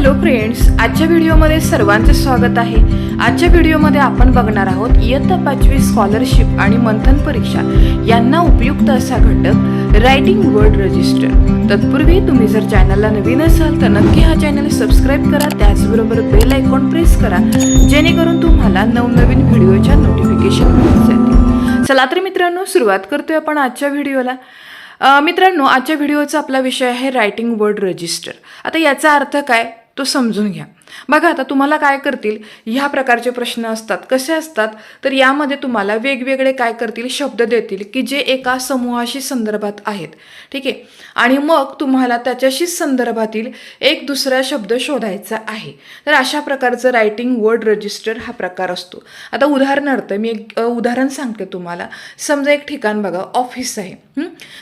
Hello friends आजच्या व्हिडिओमध्ये सर्वांचे स्वागत आहे. आजच्या व्हिडिओमध्ये आपण बघणार आहोत इयत्ता पाचवी स्कॉलरशिप आणि मंथन परीक्षा. यांना उपयुक्त असा घटक रायटिंग वर्ड रजिस्टर तत्पूर्वी तुम्ही जर चॅनलला नवीन असाल तर नक्की हा चॅनल सबस्क्राईब करा. त्याचबरोबर बेल आयकॉन प्रेस करा जेणेकरून तुम्हाला नवनवीन व्हिडिओच्या नोटिफिकेशन मिळत जातील. चला तर मित्रांनो सुरुवात करतोय आपण आजच्या व्हिडिओला. मित्रांनो आजच्या व्हिडिओचा आपला विषय आहे रायटिंग वर्ड रजिस्टर आता याचा अर्थ काय? तो समजून घ्या. बघा आता तुम्हाला काय करतील? ह्या प्रकारचे प्रश्न असतात. कसे असतात? तर यामध्ये तुम्हाला वेगवेगळे काय करतील? शब्द देतील की जे एका समूहाशी संदर्भात आहेत. ठीक आहे? आणि मग तुम्हाला त्याच्याशी संदर्भातील एक दुसरा शब्द शोधायचा आहे. तर अशा प्रकारचं रायटिंग वर्ड रजिस्टर हा प्रकार असतो. आता उदाहरणार्थ मी एक उदाहरण सांगते तुम्हाला. समजा एक ठिकाण बघा ऑफिस आहे.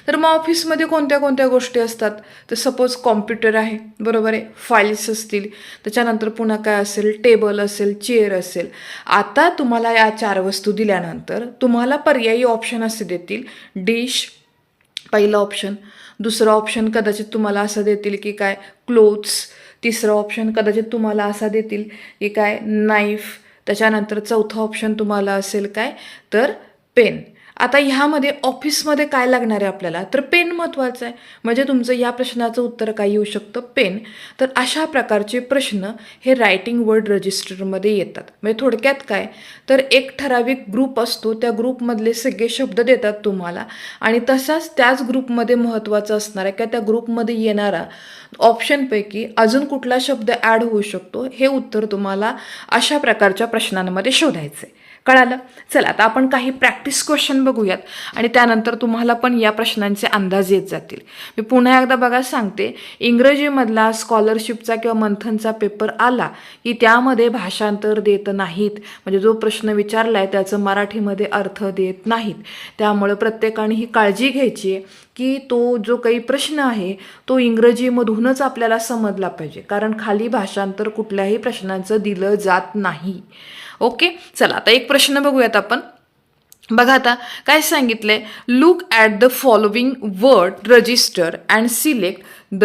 तर मग ऑफिसमध्ये कोणत्या कोणत्या गोष्टी असतात? तर सपोज कॉम्प्युटर आहे. बरोबर आहे? फाईल्स असतील. त्याच्यानंतर पुन्हा काय असेल? टेबल असेल चेअर असेल. आता तुम्हाला या चार वस्तू दिल्यानंतर तुम्हाला पर्यायी ऑप्शन असे देतील. डिश पहिलं ऑप्शन. दुसरं ऑप्शन कदाचित तुम्हाला असं देतील की काय? क्लोथ्स. तिसरं ऑप्शन कदाचित तुम्हाला असा देतील की काय? नाईफ. त्याच्यानंतर चौथं ऑप्शन तुम्हाला असेल काय? तर पेन. आता ह्यामध्ये ऑफिसमध्ये काय लागणार आहे आपल्याला? तर पेन महत्त्वाचं आहे. म्हणजे तुमचं या प्रश्नाचं उत्तर काय येऊ शकतं? पेन. तर अशा प्रकारचे प्रश्न हे रायटिंग वर्ड रजिस्टरमध्ये येतात. म्हणजे थोडक्यात काय? तर एक ठराविक ग्रुप असतो. त्या ग्रुपमधले सगळे शब्द देतात तुम्हाला. आणि तसाच त्याच ग्रुपमध्ये महत्त्वाचं असणार आहे किंवा त्या ग्रुपमध्ये येणारा ऑप्शनपैकी अजून कुठला शब्द ॲड होऊ शकतो हे उत्तर तुम्हाला अशा प्रकारच्या प्रश्नांमध्ये शोधायचं आहे कळालं? चला आता आपण काही प्रॅक्टिस क्वेश्चन बघूयात. आणि त्यानंतर तुम्हाला पण या प्रश्नांचे अंदाज येत जातील. मी पुन्हा एकदा बघा सांगते इंग्रजीमधला स्कॉलरशिपचा किंवा मंथनचा पेपर आला की त्यामध्ये भाषांतर देत नाहीत. म्हणजे जो प्रश्न विचारला आहे त्याचं मराठीमध्ये अर्थ देत नाहीत. त्यामुळे प्रत्येकाने ही काळजी घ्यायची आहे की तो जो काही प्रश्न आहे तो इंग्रजीमधूनच आपल्याला समजला पाहिजे. कारण खाली भाषांतर कुठल्याही प्रश्नांचं दिलं जात नाही. ओके? चला आता एक प्रश्न बघूयात आपण. बघा आता काय सांगितलंय? Look at the following word register and select the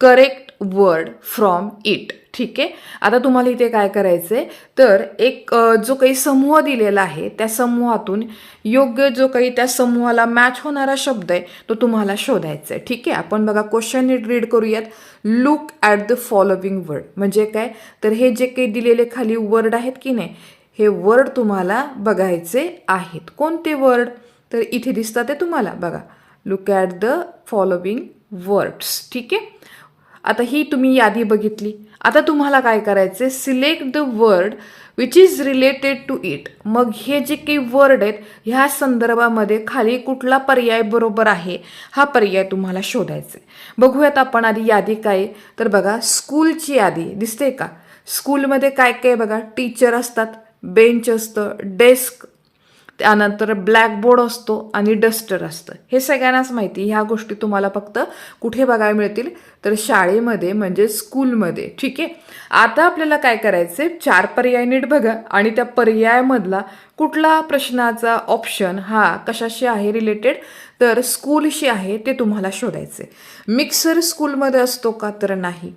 correct word from it ठीक आहे. आता तुम्हाला इथे काय करायचं आहे तर एक जो काही समूह दिलेला आहे त्या समूहातून योग्य जो काही त्या समूहाला मॅच होणारा शब्द आहे तो तुम्हाला शोधायचा आहे ठीक आहे? आपण बघा क्वेश्चन रीड करूयात. Look at the following word म्हणजे काय? तर हे जे काही दिलेले खाली वर्ड आहेत की नाही हे वर्ड तुम्हाला बघायचे आहेत. कोणते वर्ड तर इथे दिसतात ते तुम्हाला. बघा. Look at the following words ठीक आहे? आता ही तुम्ही यादी बघितली. आता तुम्हाला काय करायचं आहे select the word which is related to it मग हे जे काही वर्ड आहेत ह्या संदर्भामध्ये खाली कुठला पर्याय बरोबर आहे हा पर्याय तुम्हाला शोधायचा आहे बघूयात आपण आधी यादी काय तर बघा स्कूलची यादी. दिसते का? स्कूलमध्ये काय काय बघा? टीचर असतात बेंच असतं डेस्क त्यानंतर ब्लॅकबोर्ड असतो आणि डस्टर असतं. हे सगळ्यांनाच माहिती. ह्या गोष्टी तुम्हाला फक्त कुठे बघायला मिळतील? तर शाळेमध्ये म्हणजे स्कूलमध्ये. ठीक आहे? आता आपल्याला काय करायचं आहे चार पर्याय नीट बघा. आणि त्या पर्यायामधला कुठला प्रश्नाचा ऑप्शन हा कशाशी आहे रिलेटेड तर स्कूलशी आहे ते तुम्हाला शोधायचं आहे मिक्सर स्कूलमध्ये असतो का? तर नाही.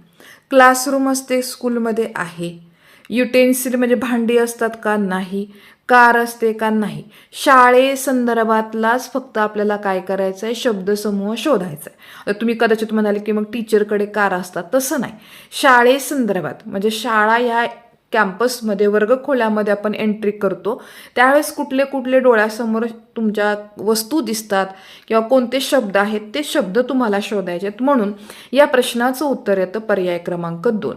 क्लासरूम असते स्कूलमध्ये आहे. युटेन्सिल म्हणजे भांडी असतात का? नाही. कार असते का नाही? शाळे संदर्भातलाच फक्त आपल्याला काय करायचं आहे शब्दसमूह शोधायचा आहे तुम्ही कदाचित म्हणाले की मग टीचरकडे कार असतात. तसं नाही. शाळे संदर्भात म्हणजे शाळा ह्या कॅम्पसमध्ये वर्गखोल्यामध्ये आपण एंट्री करतो. त्यावेळेस कुठले कुठले डोळ्यासमोर तुमच्या वस्तू दिसतात किंवा कोणते शब्द आहेत ते शब्द तुम्हाला शोधायचे आहेत म्हणून या प्रश्नाचं उत्तर येतं पर्याय क्रमांक दोन.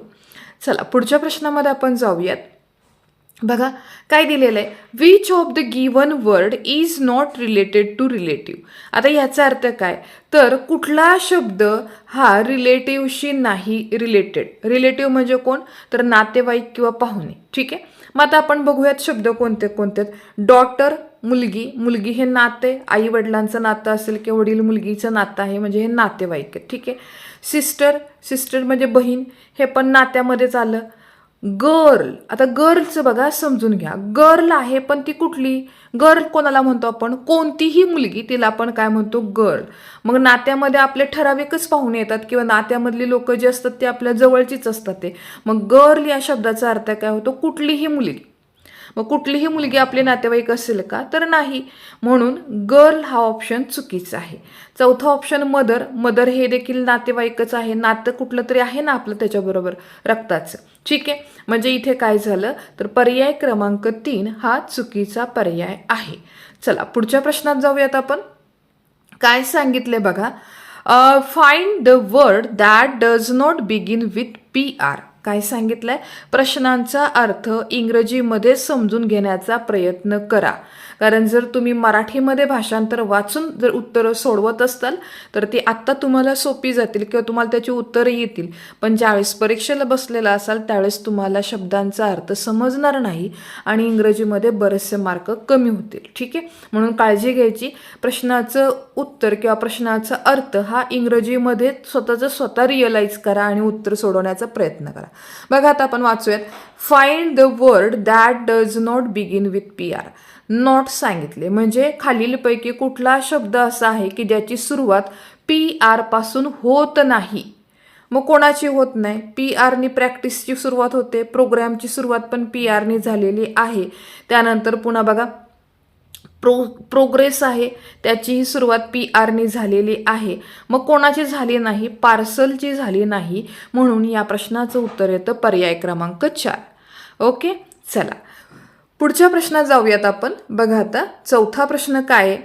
चला पुढच्या प्रश्नामध्ये आपण जाऊयात. बघा काय दिलेलं आहे? Which of the given word is not related to relative आता याचा अर्थ काय? तर कुठला शब्द हा रिलेटिव्हशी नाही रिलेटेड रिलेटिव्ह म्हणजे कोण? तर नातेवाईक किंवा पाहुणे. ठीक आहे? मग आता आपण बघूयात शब्द कोणते कोणते? आहेत डॉटर मुलगी. मुलगी हे नाते. आई वडिलांचं नातं असेल किंवा वडील मुलगीचं नातं आहे म्हणजे हे नातेवाईक आहे. ठीक आहे? सिस्टर सिस्टर म्हणजे बहीण. हे पण नात्यामध्येच आलं. गर्ल आता गर्लचं बघा समजून घ्या. गर्ल आहे पण ती कुठली? गर्ल कोणाला म्हणतो आपण? कोणतीही मुलगी तिला आपण काय म्हणतो? गर्ल मग नात्यामध्ये आपले ठराविकच पाहुणे येतात किंवा नात्यामधली लोक जे असतात ते आपल्या जवळचीच असतात ते. मग गर्ल या शब्दाचा अर्थ काय होतो? कुठलीही मुलगी. मग कुठलीही मुलगी आपले नातेवाईक असेल का तर नाही. म्हणून गर्ल हा ऑप्शन चुकीचा आहे. चौथा ऑप्शन मदर मदर हे देखील नातेवाईकच आहे. नातं कुठलं तरी आहे ना आपलं त्याच्याबरोबर रक्ताचं. ठीक आहे? म्हणजे इथे काय झालं? तर पर्याय क्रमांक तीन हा चुकीचा पर्याय आहे. चला पुढच्या प्रश्नात जाऊयात आपण. काय सांगितले बघा? Find the word that does not begin with P R काय सांगितलंय? प्रश्नांचा अर्थ इंग्रजीमध्ये समजून घेण्याचा प्रयत्न करा. कारण जर तुम्ही मराठीमध्ये भाषांतर वाचून जर उत्तरं सोडवत असताल तर ती आत्ता तुम्हाला सोपी जातील किंवा तुम्हाला त्याची उत्तरं येतील. पण ज्यावेळेस परीक्षेला बसलेला असाल त्यावेळेस तुम्हाला शब्दांचा अर्थ समजणार नाही आणि इंग्रजीमध्ये बरेचसे मार्क कमी होतील. ठीक आहे? म्हणून काळजी घ्यायची. प्रश्नाचं उत्तर किंवा प्रश्नाचा अर्थ हा इंग्रजीमध्ये स्वतःचं स्वतः रिअलाईज करा आणि उत्तर सोडवण्याचा प्रयत्न करा. बघा आता आपण वाचूयात. Find the word that does not begin with P R not सांगितले. म्हणजे खालीलपैकी कुठला शब्द असा आहे की ज्याची सुरुवात पी आरपासून होत नाही? मग कोणाची होत नाही? पी आरनी प्रॅक्टिसची सुरुवात होते. प्रोग्रॅमची सुरुवात पण पी आरनी झालेली आहे. त्यानंतर पुन्हा बघा. प्रो प्रोग्रेस आहे. त्याचीही सुरुवात पी आरनी झालेली आहे. मग कोणाची झाली नाही? पार्सलची झाली नाही. म्हणून या प्रश्नाचं उत्तर येतं पर्याय क्रमांक चार. ओके? चला. पुढच्या प्रश्नात जाऊयात आपण. बघा आता चौथा प्रश्न काय आहे?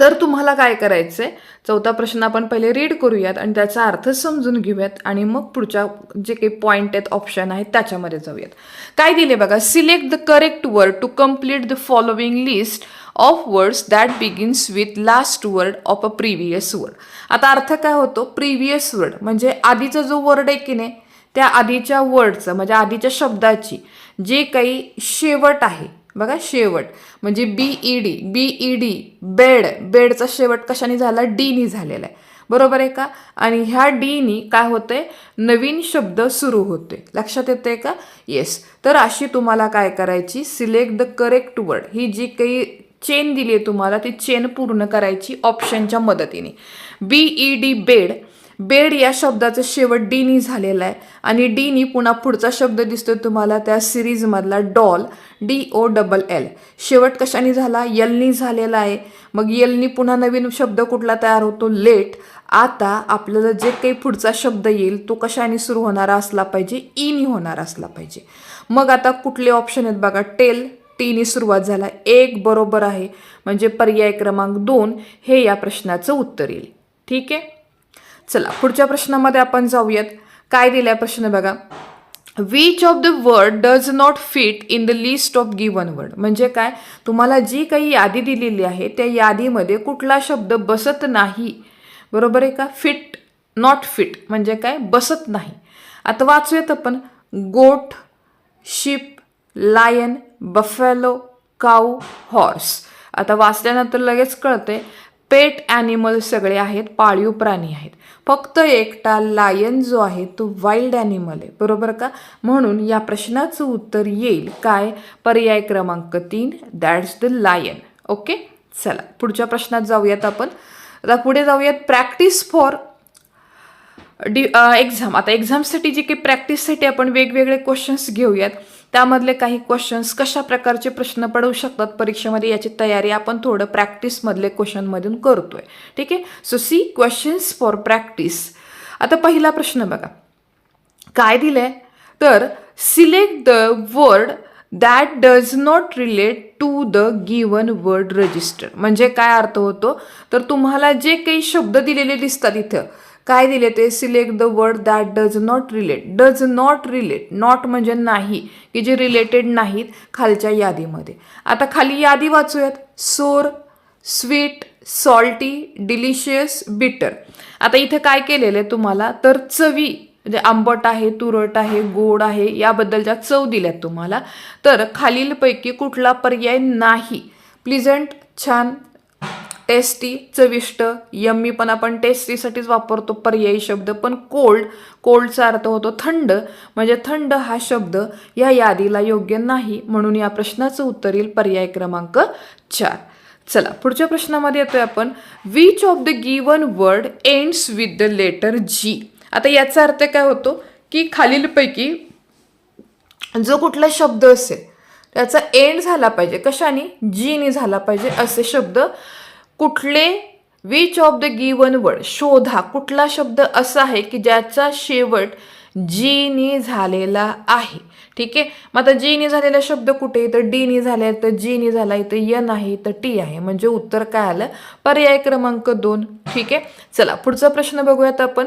तर तुम्हाला काय करायचं आहे चौथा प्रश्न आपण पहिले रीड करूयात आणि त्याचा अर्थ समजून घेऊयात आणि मग पुढच्या जे काही पॉईंट आहेत ऑप्शन आहेत त्याच्यामध्ये जाऊयात. काय दिले बघा? Select the correct word to complete the following list of words that begins with last word of a previous word आता अर्थ काय होतो? प्रिव्हियस वर्ड म्हणजे आधीचा जो वर्ड आहे की नाही? त्या आधीच्या वर्डचं म्हणजे आधीच्या शब्दाची जे काही शेवट आहे बघा शेवट म्हणजे B E D B E D bed बेडचा शेवट कशाने झाला? डीनी झालेला आहे. बरोबर आहे का? आणि ह्या डीनी काय होते नवीन शब्द सुरू होते लक्षात येते का? येस तर अशी तुम्हाला काय करायची? सिलेक्ट द करेक्ट वर्ड ही जी काही चेन दिली आहे तुम्हाला ती चेन पूर्ण करायची ऑप्शनच्या मदतीने. B E D bed bed या शब्दाचं शेवट डीनी झालेला आहे. आणि डीनी पुन्हा पुढचा शब्द दिसतोय तुम्हाला त्या सिरीजमधला doll D O double L शेवट कशाने झाला? यलनी झालेला आहे. मग यलनी पुन्हा नवीन शब्द कुठला तयार होतो? लेट. आता आपल्याला जे काही पुढचा शब्द येईल तो कशाने सुरू होणारा असला पाहिजे? ईनी होणार असला पाहिजे. मग आता कुठले ऑप्शन आहेत बघा? टेल टीनी सुरुवात झाला. एक बरोबर आहे. म्हणजे पर्याय क्रमांक दोन हे या प्रश्नाचं उत्तर येईल. ठीक आहे? चला पुढच्या प्रश्नामध्ये आपण जाऊयात. काय दिलाय प्रश्न बघा. Which of the word does not fit in the list of given word म्हणजे काय? तुम्हाला जी काही यादी दिलेली आहे त्या यादीमध्ये कुठला शब्द बसत नाही. बरोबर आहे का? फिट नॉट फिट म्हणजे काय? बसत नाही. आता वाचूयात आपण. Goat sheep lion buffalo cow horse आता वाचल्यानंतर लगेच कळते पेट ॲनिमल्स सगळे आहेत पाळीव प्राणी आहेत. फक्त एकटा लायन जो आहे तो वाईल्ड ॲनिमल आहे. बरोबर का? म्हणून या प्रश्नाचं उत्तर येईल काय? पर्याय क्रमांक तीन दॅट्स द लायन ओके चला पुढच्या प्रश्नात जाऊयात आपण. आता पुढे जाऊयात प्रॅक्टिस फॉर डी एक्झाम आता एक्झामसाठी जे काही प्रॅक्टिससाठी आपण वेगवेगळे क्वेश्चन्स घेऊयात. त्यामधले काही क्वेश्चन्स कशा प्रकारचे प्रश्न पडू शकतात परीक्षेमध्ये याची तयारी आपण थोडं प्रॅक्टिसमधले क्वेश्चनमधून करतोय. ठीक आहे? So see questions for practice आता पहिला प्रश्न बघा. काय दिलंय? तर select the word that does not relate to the given word register म्हणजे काय अर्थ होतो? तर तुम्हाला जे काही शब्द दिलेले दिसतात इथं काय दिले ते? Select the word that does not relate does not relate not म्हणजे नाही की जे रिलेटेड नाहीत खालच्या यादीमध्ये. आता खाली यादी वाचूयात. सोर स्वीट सॉल्टी डिलिशियस बिटर आता इथे काय केलेलं आहे तुम्हाला? तर चवी म्हणजे आंबट आहे तुरट आहे गोड आहे याबद्दलच्या चव दिल्यात तुम्हाला. तर खालीलपैकी कुठला पर्याय नाही. प्लिझंट छान टेस्टी चविष्ट यम्मी पण आपण टेस्टीसाठीच वापरतो पर्यायी शब्द. पण कोल्ड कोल्डचा अर्थ होतो थंड. म्हणजे थंड हा शब्द या यादीला योग्य नाही म्हणून या प्रश्नाचं उत्तर येईल पर्याय क्रमांक चार. चला पुढच्या प्रश्नामध्ये येतोय आपण. Which of the given word ends with the letter G आता याचा अर्थ काय होतो? की खालीलपैकी जो कुठला शब्द असेल त्याचा एंड झाला पाहिजे. कशाने? जीने झाला पाहिजे असे शब्द. कुठले which of the given word शोधा. कुठला शब्द असा आहे की ज्याचा शेवट जीनी झालेला आहे? ठीक आहे? मग आता जीनी झालेला शब्द कुठे तर डीनी झाले तर जीने झाला इथं यन आहे तर टी आहे. म्हणजे उत्तर काय आलं? पर्याय क्रमांक दोन. ठीक आहे? चला पुढचा प्रश्न बघूयात आपण.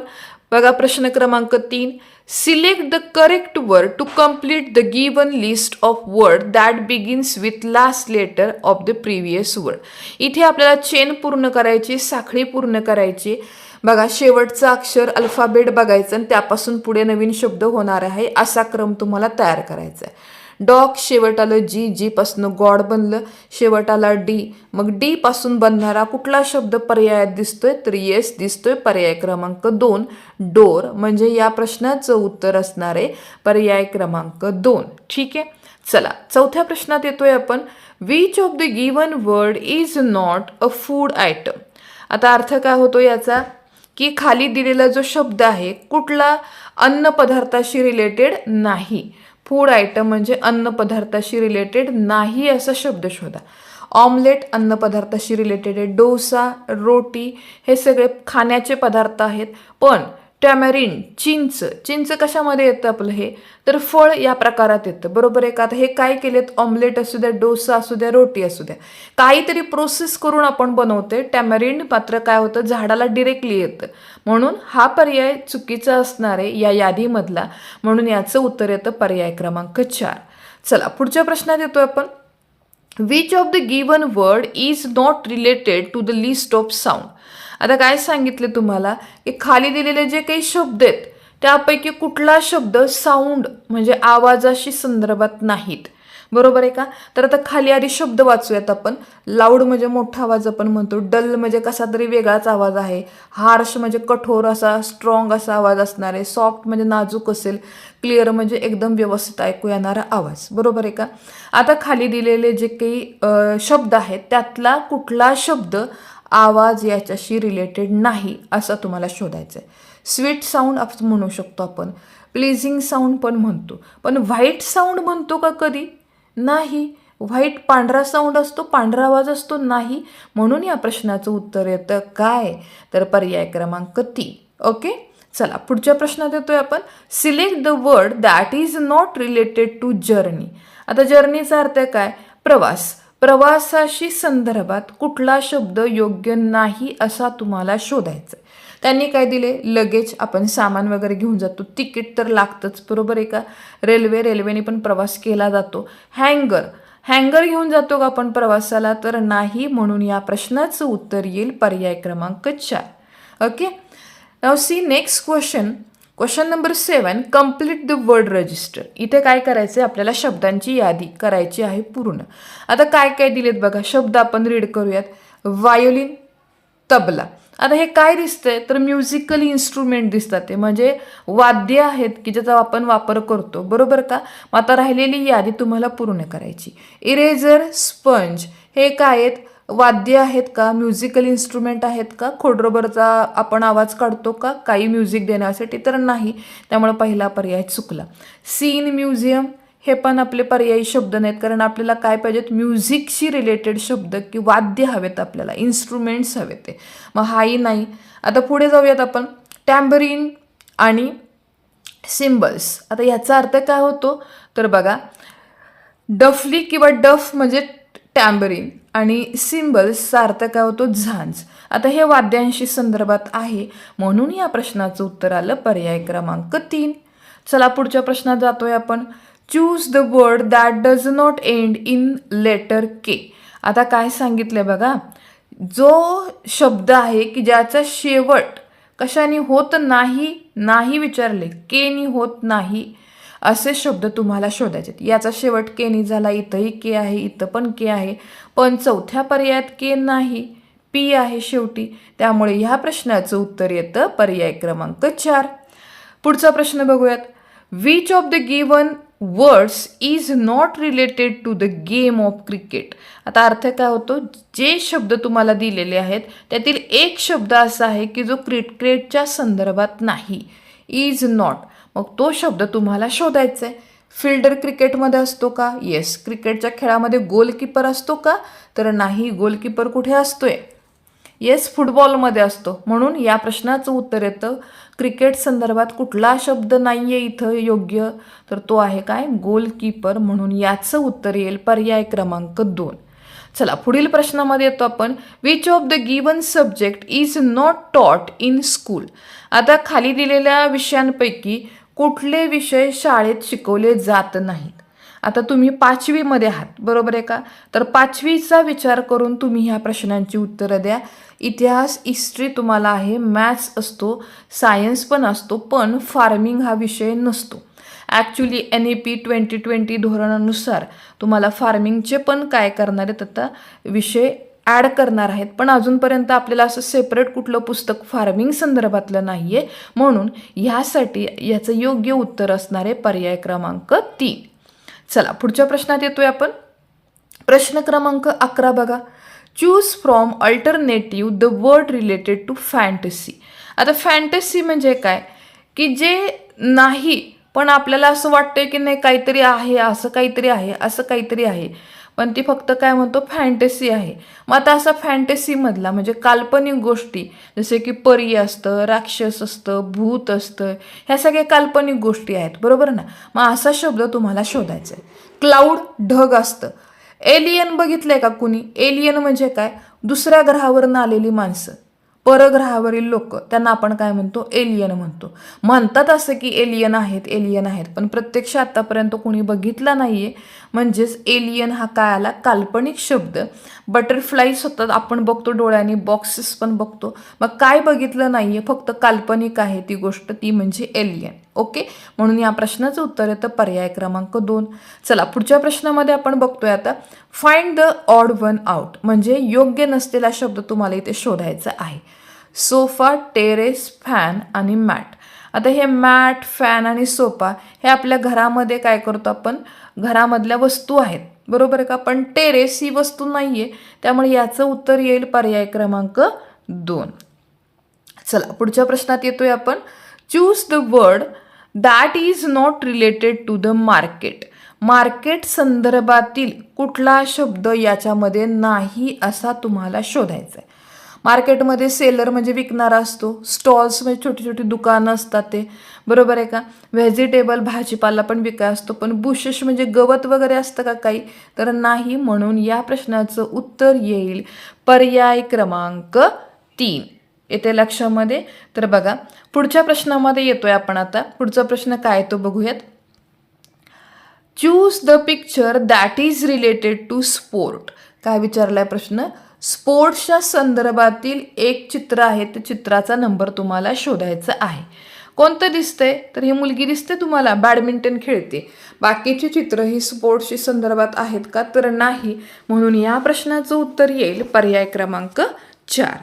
बघा प्रश्न क्रमांक तीन. Select the correct word to complete the given list of word that begins with last letter of the previous word इथे आपल्याला चेन पूर्ण करायची साखळी पूर्ण करायची. बघा शेवटचं अक्षर अल्फाबेट बघायचं आणि त्यापासून पुढे नवीन शब्द होणार आहे असा क्रम तुम्हाला तयार करायचा आहे. डॉग शेवटाला जी जी पासून गॉड बनलं शेवटाला डी. मग डी पासून बनणारा कुठला शब्द पर्यायात दिसतोय? तर येस दिसतोय पर्याय क्रमांक दोन डोर. म्हणजे या प्रश्नाचं उत्तर असणारे पर्याय क्रमांक दोन. ठीक आहे? चला चौथ्या प्रश्नात येतोय आपण. Which of the given word is not a food item आता अर्थ काय होतो याचा? की खाली दिलेला जो शब्द आहे कुठला अन्न पदार्थाशी रिलेटेड नाही. फूड आयटम म्हणजे अन्नपदार्थाशी रिलेटेड नाही असा शब्द शोधा. ऑमलेट अन्नपदार्थाशी रिलेटेड आहे. डोसा रोटी हे सगळे खाण्याचे पदार्थ आहेत. पण टॅमॅरिन चिंच चिंच कशामध्ये येतं आपलं हे? तर फळ या प्रकारात येतं बरोबर आहे का? आता हे काय केलेत? ऑमलेट असू द्या डोसा असू द्या रोटी असू द्या. काहीतरी प्रोसेस करून आपण बनवते टॅमॅरिन मात्र काय होतं? झाडाला डिरेक्टली येतं. म्हणून हा पर्याय चुकीचा असणार आहे या यादीमधला. म्हणून याचं उत्तर येतं पर्याय क्रमांक चार. चला पुढच्या प्रश्नात येतो आपण. Which of the given word is not related to the list of sound आता काय सांगितले तुम्हाला? की खाली दिलेले जे काही शब्द आहेत त्यापैकी कुठला शब्द साऊंड म्हणजे आवाजाशी संदर्भात नाहीत. बरोबर आहे का? तर आता खाली आधी शब्द वाचूयात आपण. लाऊड म्हणजे मोठा आवाज आपण म्हणतो. डल म्हणजे कसा तरी वेगळाच आवाज आहे. हार्श म्हणजे कठोर असा स्ट्रॉंग असा आवाज असणार आहे. सॉफ्ट म्हणजे नाजूक असेल. क्लिअर म्हणजे एकदम व्यवस्थित ऐकू येणारा आवाज. बरोबर आहे का? आता खाली दिलेले जे काही शब्द आहेत त्यातला कुठला शब्द आवाज याच्याशी रिलेटेड नाही असं तुम्हाला शोधायचं आहे स्वीट साऊंड असं म्हणू शकतो आपण. प्लीजिंग साऊंड पण म्हणतो. पण व्हाईट साऊंड म्हणतो का कधी? नाही. व्हाईट पांढरा साऊंड असतो पांढरा आवाज असतो नाही. म्हणून या प्रश्नाचं उत्तर येतं काय? तर पर्याय क्रमांक तीन. ओके चला पुढच्या प्रश्नात येतोय आपण. Select the word that is not related to journey आता जर्नीचा अर्थ काय? प्रवास. प्रवासाशी संदर्भात कुठला शब्द योग्य नाही असा तुम्हाला शोधायचा त्यांनी काय दिले? लगेच आपण सामान वगैरे घेऊन जातो. तिकीट तर लागतंच बरोबर आहे का? रेल्वे रेल्वेने पण प्रवास केला जातो. हँगर. हँगर घेऊन जातो का आपण प्रवासाला? तर नाही म्हणून या प्रश्नाचं उत्तर येईल पर्याय क्रमांक चार. Okay? Now see next question question number seven complete the word register इथे काय करायचं आहे आपल्याला शब्दांची यादी करायची आहे पूर्ण. आता काय काय दिलेत बघा? शब्द आपण रीड करूयात. वायोलिन तबला. आता हे काय दिसतंय? तर म्युझिकल इन्स्ट्रुमेंट दिसतात ते. म्हणजे वाद्य आहेत की ज्याचा आपण वापर करतो. बरोबर का? मग आता राहिलेली यादी तुम्हाला पूर्ण करायची. इरेझर स्पंज हे काय आहेत? वाद्य आहेत का? म्युझिकल इन्स्ट्रुमेंट आहेत का? खोडरबरचा आपण आवाज काढतो का? काही म्युझिक देण्यासाठी तर नाही. त्यामुळे पहिला पर्याय चुकला. सीन म्युझियम हे पण आपले पर्यायी शब्द नाहीत. कारण आपल्याला काय पाहिजेत? म्युझिकशी रिलेटेड शब्द की वाद्य हवेत आपल्याला. इन्स्ट्रुमेंट्स हवेत ते. मग हाही नाही. आता पुढे जाऊयात आपण. टॅम्बरीन आणि सिम्बल्स आता याचा अर्थ काय होतो? तर बघा. डफली किंवा डफ म्हणजे टॅम्बरीन आणि सिम्बल अर्थ होतो झांज. आता हे वाद्यांशी संदर्भात आहे. म्हणून या प्रश्नाचं उत्तर आलं पर्याय क्रमांक तीन. चला पुढच्या प्रश्नात जातोय आपण. Choose the word that does not end in letter K आता काय सांगितलंय बघा. जो शब्द आहे की ज्याचा शेवट कशाने होत नाही नाही विचारले. केनी होत नाही. असे शब्द तुम्हाला शोधायचे आहेत. याचा शेवट केनी झाला इथंही के आहे इथं पण के आहे. पण चौथ्या पर्यायात के नाही पी आहे शेवटी. त्यामुळे ह्या प्रश्नाचं उत्तर येतं पर्याय क्रमांक चार. पुढचा प्रश्न बघूयात. Which of the given words is not related to the game of cricket आता अर्थ काय होतो? जे शब्द तुम्हाला दिलेले आहेत त्यातील एक शब्द असा आहे की जो क्रिकेटच्या संदर्भात नाही. इज नॉट मग तो शब्द तुम्हाला शोधायचा आहे. फिल्डर क्रिकेटमध्ये असतो का? येस क्रिकेटच्या खेळामध्ये गोलकीपर असतो का? तर नाही गोलकीपर कुठे असतो आहे येस फुटबॉलमध्ये असतो. म्हणून या प्रश्नाचं उत्तर येतं. क्रिकेट संदर्भात कुठला शब्द नाही आहे इथं योग्य? तर तो आहे काय? गोलकीपर म्हणून याचं उत्तर येईल पर्याय क्रमांक दोन. चला पुढील प्रश्नामध्ये येतो आपण. Which of the given subject is not taught in school आता खाली दिलेल्या विषयांपैकी कुठले विषय शाळेत शिकवले जात नाहीत. आता तुम्ही पाचवीमध्ये आहात बरोबर आहे का? तर पाचवीचा विचार करून तुम्ही ह्या प्रश्नांची उत्तरं द्या. इतिहास हिस्ट्री तुम्हाला आहे मॅथ्स असतो सायन्स पण असतो पण फार्मिंग हा विषय नसतो. Actually N E P twenty twenty धोरणानुसार तुम्हाला फार्मिंगचे पण काय करणार आहेत आता विषय ॲड करणार आहेत. पण अजूनपर्यंत आपल्याला असं सेपरेट कुठलं पुस्तक फार्मिंग संदर्भातलं नाही आहे म्हणून ह्यासाठी याचं योग्य उत्तर असणारे पर्याय क्रमांक तीन. चला पुढच्या प्रश्नात येतोय आपण. प्रश्न क्रमांक अकरा बघा. Choose from alternative the word related to fantasy आता फॅन्टसी म्हणजे काय? की जे नाही पण आपल्याला असं वाटतंय की नाही काहीतरी आहे असं काहीतरी आहे असं काहीतरी आहे. पण ती फक्त काय म्हणतो फॅन्टसी आहे. मग आता असा फॅन्टसीमधला म्हणजे काल्पनिक गोष्टी जसे की परी असतं राक्षस असतं भूत असतं ह्या सगळ्या काल्पनिक गोष्टी आहेत बरोबर ना? मग असा शब्द तुम्हाला शोधायचा आहे. क्लाऊड ढग असतं. एलियन बघितलंय का कुणी? एलियन म्हणजे काय? दुसऱ्या ग्रहावरनं आलेली माणसं. परग्रहावरील लोक त्यांना आपण काय म्हणतो? एलियन म्हणतो. म्हणतात असं की एलियन आहेत एलियन आहेत पण प्रत्यक्ष आत्तापर्यंत कोणी बघितला नाही आहे म्हणजेच एलियन हा काय आला? काल्पनिक शब्द. बटरफ्लाय सतत आपण बघतो डोळ्यांनी बॉक्सेस पण बघतो. मग काय बघितलं नाही आहे फक्त काल्पनिक आहे ती गोष्ट ती म्हणजे एलियन. ओके? म्हणून या प्रश्नाचं उत्तर येतं पर्याय क्रमांक दोन. चला पुढच्या प्रश्नामध्ये आपण बघतोय आता. Find the odd one out म्हणजे योग्य नसलेला शब्द तुम्हाला इथे शोधायचा आहे. सोफा टेरेस फॅन आणि मॅट आता हे मॅट फॅन आणि सोफा हे आपल्या घरामध्ये काय करतो आपण? घरामधल्या वस्तू आहेत. बरोबर आहे का? पण टेरेस ही वस्तू नाही आहे त्यामुळे याचं उत्तर येईल पर्याय क्रमांक दोन. चला पुढच्या प्रश्नात येतोय आपण. Choose the word that is not related to the market market संदर्भातील कुठला शब्द याच्यामध्ये नाही असा तुम्हाला शोधायचा आहे मार्केटमध्ये सेलर म्हणजे विकणारा असतो. स्टॉल्स म्हणजे छोटी छोटी दुकानं असतात ते. बरोबर आहे का? व्हेजिटेबल भाजीपाला पण विकाय असतो. पण बुशेश म्हणजे गवत वगैरे असतं का काही? तर नाही म्हणून या प्रश्नाचं उत्तर येईल पर्याय क्रमांक तीन. येते लक्षामध्ये. तर बघा पुढच्या प्रश्नामध्ये येतोय आपण आता. पुढचा प्रश्न काय तो बघूयात. Choose the picture that is related to sport काय विचारलाय प्रश्न? स्पोर्ट्सच्या संदर्भातील एक चित्र आहे त्या चित्राचा नंबर तुम्हाला शोधायचा आहे. कोणतं दिसतंय? तर ही मुलगी दिसते तुम्हाला बॅडमिंटन खेळते. बाकीची चित्र ही स्पोर्ट्सशी संदर्भात आहेत का? तर नाही. म्हणून या प्रश्नाचं उत्तर येईल पर्याय क्रमांक चार.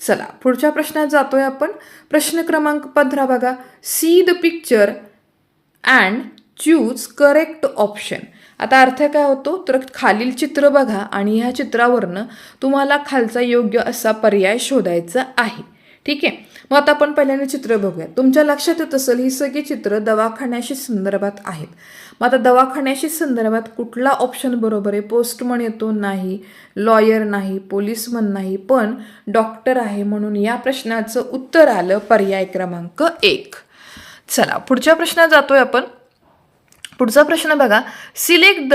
चला पुढच्या प्रश्नात जातोय आपण. प्रश्न क्रमांक पंधरा बघा. See the picture and choose correct option आता अर्थ काय होतो? तर खालील चित्र बघा आणि ह्या चित्रावरनं तुम्हाला खालचा योग्य असा पर्याय शोधायचा आहे. ठीक आहे? मग आता आपण पहिल्याने चित्र बघूया. तुमच्या लक्षात येत असेल ही सगळी चित्र दवाखान्याशी संदर्भात आहेत. मग आता दवाखान्याशी संदर्भात कुठला ऑप्शन बरोबर आहे? पोस्टमन येतो नाही लॉयर नाही पोलीसमन नाही पण डॉक्टर आहे म्हणून या प्रश्नाचं उत्तर आलं पर्याय क्रमांक एक. चला पुढच्या प्रश्नात जातोय आपण. पुढचा प्रश्न बघा. सिलेक्ट द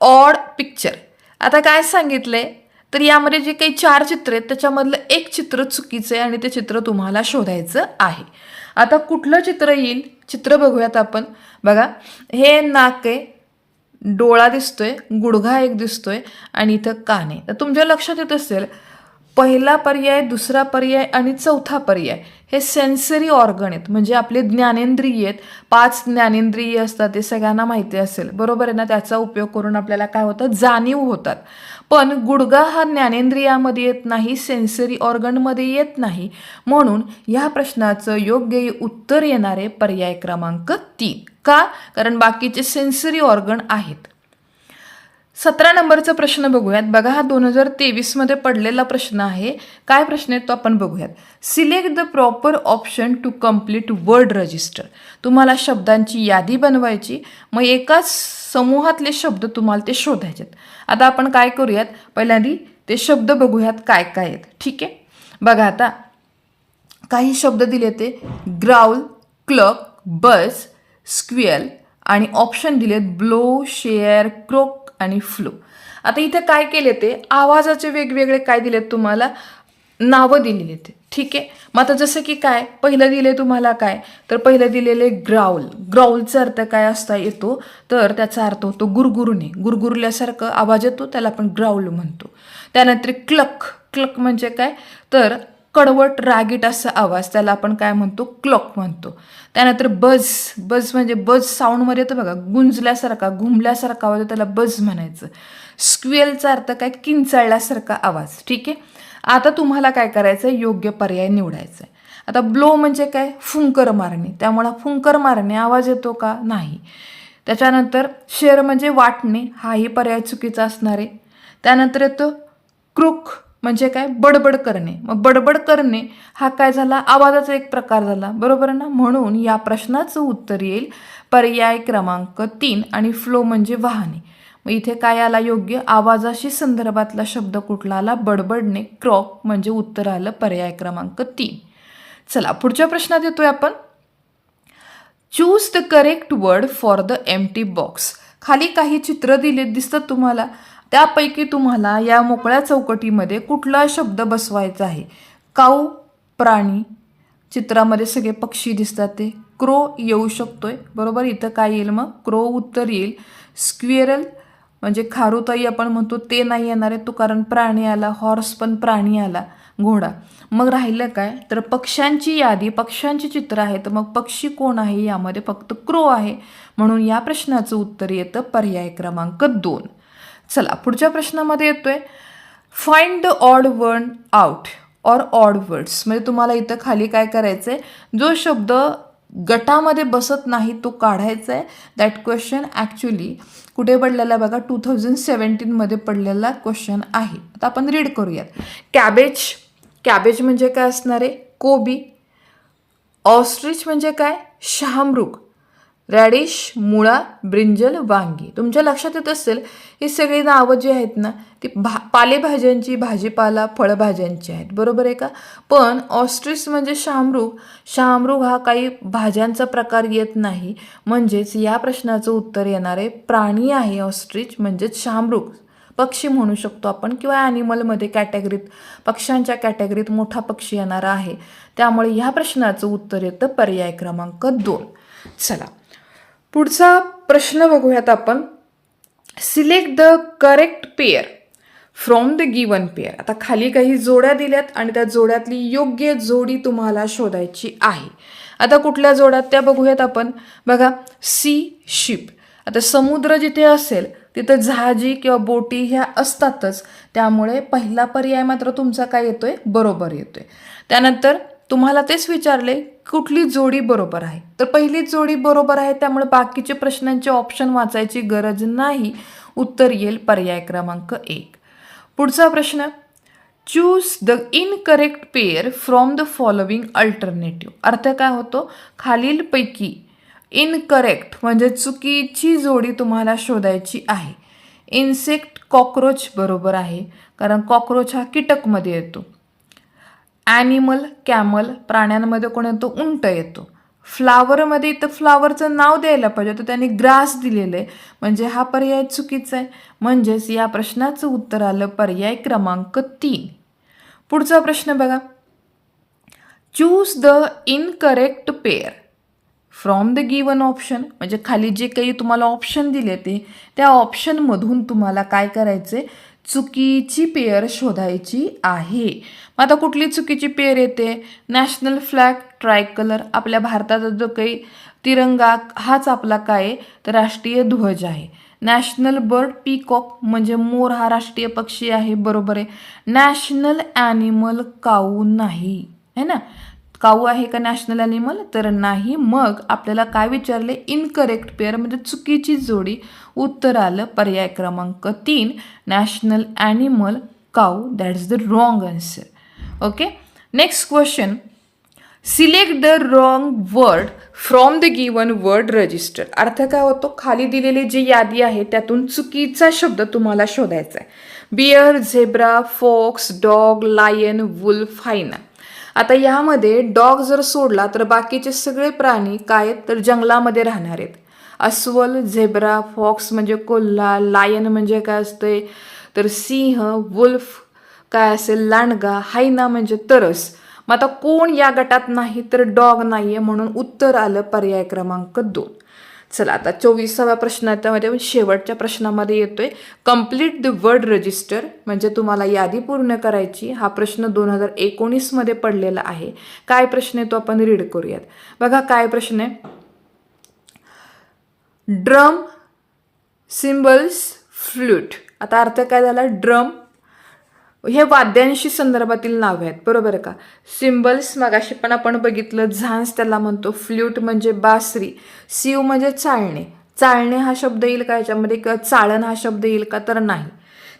ऑड पिक्चर आता काय सांगितलंय? तर यामध्ये जे काही चार चित्र आहेत त्याच्यामधलं एक चित्र चुकीचं आहे आणि ते चित्र तुम्हाला शोधायचं आहे. आता कुठलं चित्र येईल? चित्र बघूयात आपण. बघा हे नाक आहे डोळा दिसतोय गुडघा एक दिसतोय आणि इथं कान. आहे तर तुमच्या लक्षात येत असेल पहिला पर्याय दुसरा पर्याय आणि चौथा पर्याय हे सेन्सरी ऑर्गन आहेत. म्हणजे आपले ज्ञानेंद्रिय आहेत. पाच ज्ञानेंद्रिय असतात ते सगळ्यांना माहिती असेल. बरोबर आहे ना? त्याचा उपयोग करून आपल्याला काय होतं? जाणीव होतात. पण गुडगा हा ज्ञानेंद्रियामध्ये येत नाही सेन्सरी ऑर्गनमध्ये येत नाही. म्हणून या प्रश्नाचं योग्य उत्तर येणारे पर्याय क्रमांक तीन. का? कारण बाकीचे सेन्सरी ऑर्गन आहेत. सतरा नंबरचा प्रश्न बघूयात. बघा हा दोन हजार तेवीसमध्ये पडलेला प्रश्न आहे. काय प्रश्न आहे तो आपण बघूयात. Select the proper option to complete word register तुम्हाला शब्दांची यादी बनवायची. मग एकाच समूहातले शब्द तुम्हाला ते शोधायचे आता आपण काय करूयात? पहिल्यांदा ते शब्द बघूयात काय काय आहेत. ठीक आहे? बघा आता. काही शब्द दिले ते. ग्राउल क्लक बस स्क्वेल आणि ऑप्शन दिलेत ब्लो शेअर क्रोक आणि फ्लो आता इथे काय केले ते? आवाजाचे वेगवेगळे काय दिलेत तुम्हाला? नावं दिलेली आहेत. ठीक आहे? मग आता जसं की काय? पहिलं दिले तुम्हाला काय? तर पहिलं दिलेले ग्राउल ग्राउलचा अर्थ काय असता येतो? तर त्याचा अर्थ होतो गुरगुरणे. गुरगुरल्यासारखं आवाज येतो त्याला आपण ग्राउल म्हणतो. त्यानंतर क्लक क्लक म्हणजे काय? तर कडवट रागीट असा आवाज त्याला आपण काय म्हणतो? क्लॉक म्हणतो. त्यानंतर बज बज म्हणजे बज साऊंडमध्ये येतं बघा गुंजल्यासारखा घुमल्यासारखा आवाज त्याला बज म्हणायचं. स्क्वेलचा अर्थ काय? किंचाळल्यासारखा आवाज. ठीक आहे? आता तुम्हाला काय करायचं आहे योग्य पर्याय निवडायचा आहे आता ब्लो म्हणजे काय? फुंकर मारणे. त्यामुळे फुंकर मारणे आवाज येतो का? नाही. त्याच्यानंतर शेर म्हणजे वाटणे. हाही पर्याय चुकीचा असणार. आहे त्यानंतर येतो क्रुक. म्हणजे काय? बडबड करणे. मग बडबड करणे हा काय झाला? आवाजाचा एक प्रकार झाला. बरोबर ना? म्हणून या प्रश्नाचं उत्तर येईल पर्याय क्रमांक तीन आणि फ्लो म्हणजे वाहने. मग इथे काय आला योग्य? आवाजाशी संदर्भातला शब्द कुठला आला? बडबडणे. क्रॉक म्हणजे उत्तर आलं पर्याय क्रमांक तीन. चला पुढच्या प्रश्नात येतोय आपण. Choose the correct word for the empty box खाली काही चित्र दिले दिसतात तुम्हाला? त्यापैकी तुम्हाला या मोकळ्या चौकटीमध्ये कुठला शब्द बसवायचा आहे? काऊ प्राणी चित्रामध्ये सगळे पक्षी दिसतात ते. क्रो येऊ शकतोय. बरोबर? इथं काय येईल मग? क्रो उत्तर येईल. स्क्वेरल म्हणजे खारुताई आपण म्हणतो ते नाही येणार आहे तो कारण प्राणी आला हॉर्स पण प्राणी आला घोडा. मग राहिलं काय? तर पक्ष्यांची यादी पक्ष्यांची चित्र आहे तर मग पक्षी कोण आहे? यामध्ये फक्त क्रो आहे. म्हणून या प्रश्नाचं उत्तर येतं पर्याय क्रमांक दोन. चला पुढच्या प्रश्नामध्ये येतोय. Find the odd word out or odd words म्हणजे तुम्हाला इथं खाली काय करायचं आहे जो शब्द गटामध्ये बसत नाही तो काढायचा आहे दॅट क्वेश्चन ॲक्च्युली कुठे पडलेला आहे बघा? टू थाउजंड सेवन्टीनमध्ये पडलेला क्वेश्चन आहे. आता आपण रीड करूयात. कॅबेज कॅबेज म्हणजे काय असणार आहे? कोबी. ऑस्ट्रिच म्हणजे काय? शहामृग. रॅडिश मुळा ब्रिंजल वांगी. तुमच्या लक्षात येत असेल ही सगळी नावं जी आहेत ना ती भा पालेभाज्यांची भाजीपाला फळभाज्यांची आहेत. बरोबर आहे का? पण ऑस्ट्रिच म्हणजे शामरुग. शामरुग हा काही भाज्यांचा प्रकार येत नाही. म्हणजेच या प्रश्नाचं उत्तर येणारे प्राणी आहे ऑस्ट्रिच म्हणजेच शामरुग. पक्षी म्हणू शकतो आपण किंवा ॲनिमलमध्ये कॅटेगरीत पक्ष्यांच्या कॅटेगरीत मोठा पक्षी येणारा आहे. त्यामुळे ह्या प्रश्नाचं उत्तर येतं पर्याय क्रमांक दोन. चला. पुढचा प्रश्न बघूयात आपण. Select the correct pair from the given pair आता खाली काही जोड्या दिल्यात आणि त्या जोड्यातली योग्य जोडी तुम्हाला शोधायची आहे. आता कुठल्या जोड्यात त्या बघूयात आपण. बघा सी शिप आता समुद्र जिथे असेल तिथं जहाजी किंवा बोटी ह्या असतातच. त्यामुळे पहिला पर्याय मात्र तुमचा काय येतोय? बरोबर येतोय. त्यानंतर तुम्हाला तेच विचारले कुठली जोडी बरोबर आहे? तर पहिलीच जोडी बरोबर आहे त्यामुळे बाकीचे प्रश्नांचे ऑप्शन वाचायची गरज नाही. उत्तर येईल पर्याय क्रमांक एक. पुढचा प्रश्न choose the incorrect pair from the following alternative अर्थ काय होतो? खालीलपैकी इनकरेक्ट म्हणजे चुकीची जोडी तुम्हाला शोधायची आहे. इन्सेक्ट कॉक्रोच बरोबर आहे कारण कॉक्रोच हा कीटकमध्ये येतो. ॲनिमल कॅमल प्राण्यांमध्ये कोण येतो उंट येतो. फ्लावरमध्ये इथं फ्लावरचं नाव द्यायला पाहिजे. तर त्यांनी ग्रास दिलेलं आहे. म्हणजे हा पर्याय चुकीचा आहे. म्हणजेच या प्रश्नाचं उत्तर आलं पर्याय क्रमांक तीन. पुढचा प्रश्न बघा. Choose the incorrect pair from the given option म्हणजे खाली जे काही तुम्हाला ऑप्शन दिले ते त्या ऑप्शनमधून तुम्हाला काय करायचे चुकीची पेअर शोधायची आहे. मग आता कुठली चुकीची पेअर येते? नॅशनल फ्लॅग ट्राय कलर आपल्या भारताचा जो काही तिरंगा हाच आपला काय? तर राष्ट्रीय ध्वज आहे. नॅशनल बर्ड पीकॉक म्हणजे मोर हा राष्ट्रीय पक्षी आहे बरोबर आहे. नॅशनल ॲनिमल काऊ नाही है ना? काऊ आहे का नॅशनल ॲनिमल? तर नाही. मग आपल्याला काय विचारले? इनकरेक्ट पेअर म्हणजे चुकीची जोडी. उत्तर आलं पर्याय क्रमांक तीन national animal cow. That is the wrong answer okay next question select the wrong word from the given word register अर्थ काय होतो? खाली दिलेली जी यादी आहे त्यातून चुकीचा शब्द तुम्हाला शोधायचा आहे. Bear zebra fox dog lion wolf hyena आता यामध्ये डॉग जर सोडला तर बाकीचे सगळे प्राणी काय आहेत तर जंगलामध्ये राहणार आहेत. अस्वल झेब्रा फॉक्स म्हणजे कोल्हा लायन म्हणजे काय असतंय? तर सिंह वुल्फ काय असेल? लांडगा हायना म्हणजे तरस. मग आता कोण या गटात नाही तर डॉग नाही आहे म्हणून उत्तर आलं पर्याय क्रमांक दोन. चला आता चोवीसाव्या प्रश्नामध्ये शेवटच्या प्रश्नामध्ये येतोय. कंप्लीट द वर्ड रजिस्टर म्हणजे तुम्हाला यादी पूर्ण करायची हा प्रश्न दोन हजार एकोणीसमध्ये पडलेला आहे. काय प्रश्न आहे तो आपण रीड करूयात. बघा काय प्रश्न आहे? ड्रम सिम्बल्स फ्लूट आता अर्थ काय झाला? ड्रम हे वाद्यांशी संदर्भातील नावे आहेत बरोबर का? सिम्बल्स मगाशी पण आपण बघितलं झान्स त्याला म्हणतो फ्ल्यूट म्हणजे बासरी सीव म्हणजे चाळणे. चाळणे हा शब्द येईल का याच्यामध्ये किंवा चाळण हा शब्द येईल का तर नाही.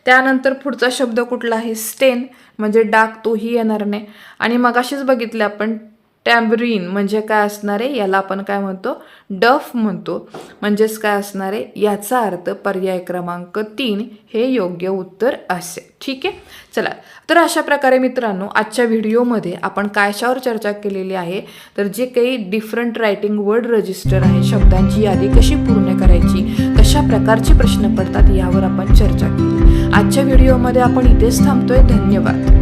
त्यानंतर पुढचा शब्द कुठला आहे? स्टेन म्हणजे डाक तोही येणार नाही. आणि मगाशीच बघितलं आपण टॅम्बरीन म्हणजे काय असणार आहे याला आपण काय म्हणतो? डफ म्हणतो. म्हणजेच काय असणार? आहे याचा अर्थ पर्याय क्रमांक तीन हे योग्य उत्तर असेल. ठीक आहे? चला. तर अशा प्रकारे मित्रांनो आजच्या व्हिडिओमध्ये आपण कायशावर चर्चा केलेली आहे? तर जे काही डिफरंट रायटिंग वर्ड रजिस्टर आहे शब्दांची यादी कशी पूर्ण करायची कशा प्रकारचे प्रश्न पडतात यावर आपण चर्चा केली. आजच्या व्हिडिओमध्ये आपण इथेच थांबतोय. धन्यवाद.